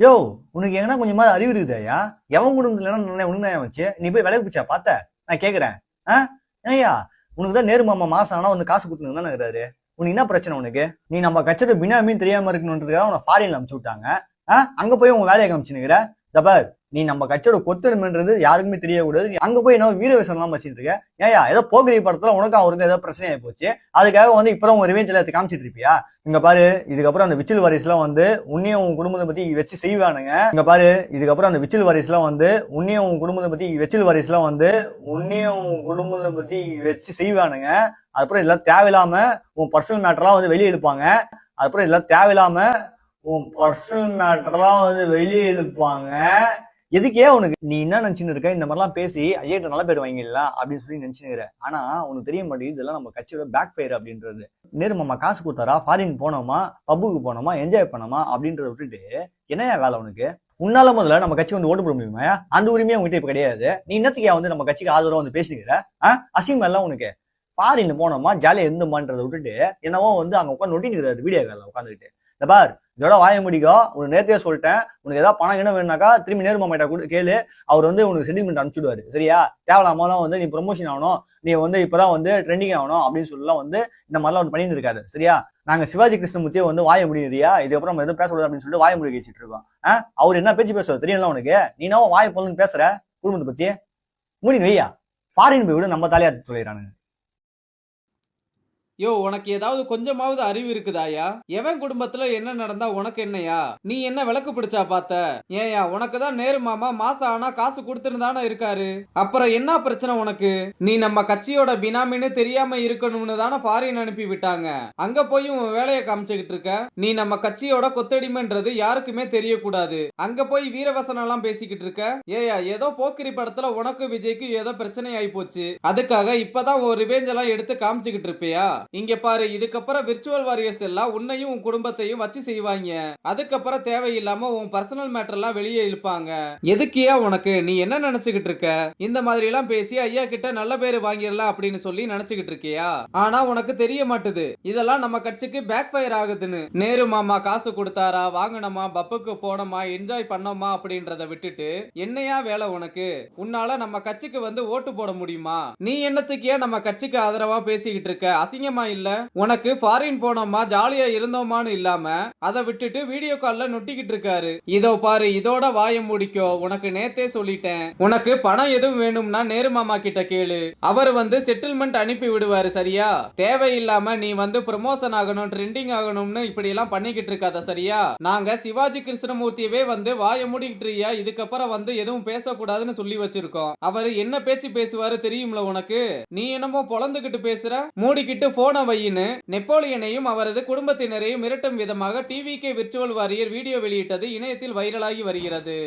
யோ உனக்கு எங்கன்னா கொஞ்சமா அறிவு இருக்குதாயா எவன் குடும்பத்துல என்ன உனக்கு நான் வச்சு நீ போய் விலைக்கு பிடிச்சா பார்த்த? நான் கேட்குறேன் ஆ? ஏய்யா உனக்கு தான் நேரு மாமா மாசம் ஆனால் வந்து காசு கொடுத்துன்னு தானே இருக்கிறாரு உனக்கு என்ன பிரச்சனை உனக்கு? நீ நம்ம கட்சியோட பினாமின்னு தெரியாம இருக்கணுன்றதுக்காக உன ஃபாரின்ல அனுப்பிச்சு விட்டாங்க. ஆ? அங்க போய் உன் வேலையை காமிச்சுனுங்கிற தபார் நீ நம்ம கட்சியோட கொத்தடிமைன்றது யாருக்குமே தெரியக்கூடாது. அங்க போய் என்ன வீர எல்லாம் வச்சுட்டு இருக்க? ஏயா ஏதோ போகிரி படத்துல உனக்கு அவருக்கு ஏதோ பிரச்சனை ஆகி போச்சு. அதுக்காக வந்து இப்பதான் உங்க ரிவெஞ்சில் எடுத்து காமிச்சிட்டு இருப்பியா? இங்க பாரு இதுக்கப்புறம் அந்த விச்சில் வாரிசுலாம் வந்து உன்னையும் உன் குடும்பத்தை பத்தி வச்சு செய்வானுங்க. இங்க பாரு இதுக்கப்புறம் அந்த விச்சில் வாரிசுலாம் வந்து உன்னையும் உன் குடும்பத்தை பத்தி விச்சில் வாரிசுலாம் வந்து உன்னையும் உன் குடும்பத்தை பத்தி வச்சு செய்வானுங்க. அதுக்கப்புறம் எல்லாம் தேவையில்லாம உன் பர்சனல் மேட்டர்லாம் வந்து வெளியே இழுப்பாங்க அதுக்கப்புறம் எல்லாம் தேவையில்லாம உன் பர்சனல் மேட்டர்லாம் வந்து வெளியே இழுப்பாங்க எதுக்கே உனக்கு நீ என்ன நினைச்சுன்னு இருக்க? இந்த மாதிரிலாம் பேசி ஐயர்கிட்ட நல்ல பேர் வாங்கிடலாம் அப்படின்னு சொல்லி நினைச்சுக்கிற ஆனா உனக்கு தெரிய மாட்டேங்குது இதெல்லாம் நம்ம கட்சியோட பேக் ஃபயர் அப்படின்றது. நேரு மாமா காசு கொடுத்தாரா? ஃபாரின் போனோமா? பப்புக்கு போனோமா? என்ஜாய் பண்ணோமா? அப்படின்றத விட்டுட்டு என்னையா வேலை உனக்கு? உன்னால முதல்ல நம்ம கட்சி வந்து ஓட்டு போட முடியுமா அந்த உரிமையே உங்ககிட்ட இப்ப கிடையாது. நீ இன்னத்துக்கு வந்து நம்ம கட்சிக்கு ஆதரவா வந்து பேசிக்கிற அசிங்கம் எல்லாம் உனக்கு? ஃபாரின் போனோமா ஜாலியாக இருந்தோமான்றதை விட்டுட்டு என்னவோ வந்து அங்கே உட்காந்து நொட்டின்னு வீடியோ காலில் உட்காந்துக்கிட்டு இந்த பார் இதோட வாய முடிக்கோ உனக்கு நேர்த்தியே சொல்லிட்டேன் உனக்கு ஏதாவது பணம் என்ன வேணுனாக்கா திரும்பி நேரு மாமாட்ட கூட கேளு அவர் வந்து உனக்கு சென்டிமெண்ட் அனுப்பிச்சுடுவாரு. சரியா? தேவையில்லாமல் வந்து நீ ப்ரொமோஷன் ஆகணும் நீ வந்து இப்பதான் வந்து ட்ரெண்டிங் ஆகணும் அப்படின்னு சொல்லலாம் வந்து இந்த மாதிரிலாம் ஒன்று பண்ணிட்டு இருக்காரு சரியா? நாங்க சிவாஜி கிருஷ்ணமூர்த்தியை வந்து வாய முடியுதியா இதுக்கப்புறம் நம்ம எதுவும் பேசக்கூடாது அப்படின்னு சொல்லிட்டு வாய முடி வச்சுட்டு இருக்கோம் அவர் என்ன பேச்சு பேசுவார் தெரியல உனக்கு? நீ வாய பொண்ணுன்னு பேசுற குடும்பத்தை பத்தி. மூடி வையா ஃபாரின் போய் விட நம்ம தாலியா சொல்லிடுறானுங்க யோ உனக்கு ஏதாவது கொஞ்சமாவது அறிவு இருக்குதாயா? எவன் குடும்பத்துல என்ன நடந்தா உனக்கு என்னையா? நீ என்ன விளக்கு பிடிச்சா பார்த்த? ஏயா உனக்கு தான் நேரு மாமா மாசம் ஆனா காசு கொடுத்துன்னு தானே இருக்காரு? அப்புறம் என்ன பிரச்சனை உனக்கு? நீ நம்ம கட்சியோட பினாமின்னு தெரியாம இருக்கணும்னு தானே ஃபாரின் அனுப்பி விட்டாங்க. அங்க போய் உன் வேலையை காமிச்சுக்கிட்டு இருக்க? நீ நம்ம கட்சியோட கொத்தடிமைன்றது யாருக்குமே தெரியக்கூடாது. அங்க போய் வீரவசனம் எல்லாம் பேசிக்கிட்டு இருக்க? ஏயா ஏதோ போக்கிரி படத்துல உனக்கு விஜய்க்கு ஏதோ பிரச்சனை ஆயி போச்சு. அதுக்காக இப்பதான் ஒரு ரிவேஞ்ச் எல்லாம் எடுத்து காமிச்சுக்கிட்டு இருப்பியா? இங்க பாரு இதுக்கப்புறம் விர்ச்சுவல் வாரியர்ஸ் எல்லாம் உன்னையும் உன் குடும்பத்தையும் வச்சு செய்வாங்க. அதுக்கப்புறம் தேவையில்லாம உன் பர்சனல் மேட்டர் எல்லாம் வெளியே இழுப்பாங்க. எதுக்கியா உனக்கு? நீ என்ன நினைச்சுக்கிட்டு இருக்க? இந்த மாதிரி எல்லாம் பேசி ஐயா கிட்ட நல்ல பேரு வாங்கிடலாம் அப்படின்னு சொல்லி நினைச்சுக்கிட்டு இருக்கியா? ஆனா உனக்கு தெரிய மாட்டுது. இதெல்லாம் நம்ம கட்சிக்கு பேக் ஃபயர் ஆகுதுன்னு. நேரு மாமா காசு கொடுத்தாரா? வாங்கினோமா? பப்புக்கு போனோமா? என்ஜாய் பண்ணோமா? அப்படின்றத விட்டுட்டு என்னையா வேலை உனக்கு? உன்னால நம்ம கட்சிக்கு வந்து ஓட்டு போட முடியுமா? நீ என்னத்துக்கே நம்ம கட்சிக்கு ஆதரவா பேசிக்கிட்டு இருக்க? அசிங்கமா இல்ல? உனக்கு ஃபாரின் போனோமா? ஜாலியா இருந்தோமான்னு இல்லாம அதை விட்டுட்டு வீடியோ கால்ல நொட்டிக்கிட்டு இருக்காரு. இதோ பாரு இதோட வாய முடிக்கோ. உனக்கு நேத்தே சொல்லிட்டேன். உனக்கு பணம் எதுவும் வேணும்னா நேரு மாமா கிட்ட கேளு. அவர் வந்து செட்டில்மெண்ட் அனுப்பி விடுவாரு சரியா? தேவையில்லாம நீ வந்து ப்ரமோஷன் ஆகணும் ட்ரெண்டிங் ஆகணும்னு இப்படி எல்லாம் பண்ணிக்கிட்டு இருக்காத சரியா? நாங்க சிவாஜி கிருஷ்ணமூர்த்தியவே வந்து வாய மூடிக்கிட்டு இருக்கியா? இதுக்கப்புறம் வந்து எதுவும் பேசக்கூடாதுன்னு சொல்லி வச்சிருக்கோம். அவர் என்ன பேச்சு பேசுவாரு தெரியும்ல உனக்கு? நீ என்னமோ பொழந்துகிட்டு பேசுற? மூடிக்கிட்டு போன வையின்னு நெப்போலியனையும் அவரது குடும்பத்தினரையும் மிரட்டும் விதமாக டிவிகே விர்ச்சுவல் வாரியர் வீடியோ வெளியிட்டது இணையத்தில் வைரலாகி வருகிறது.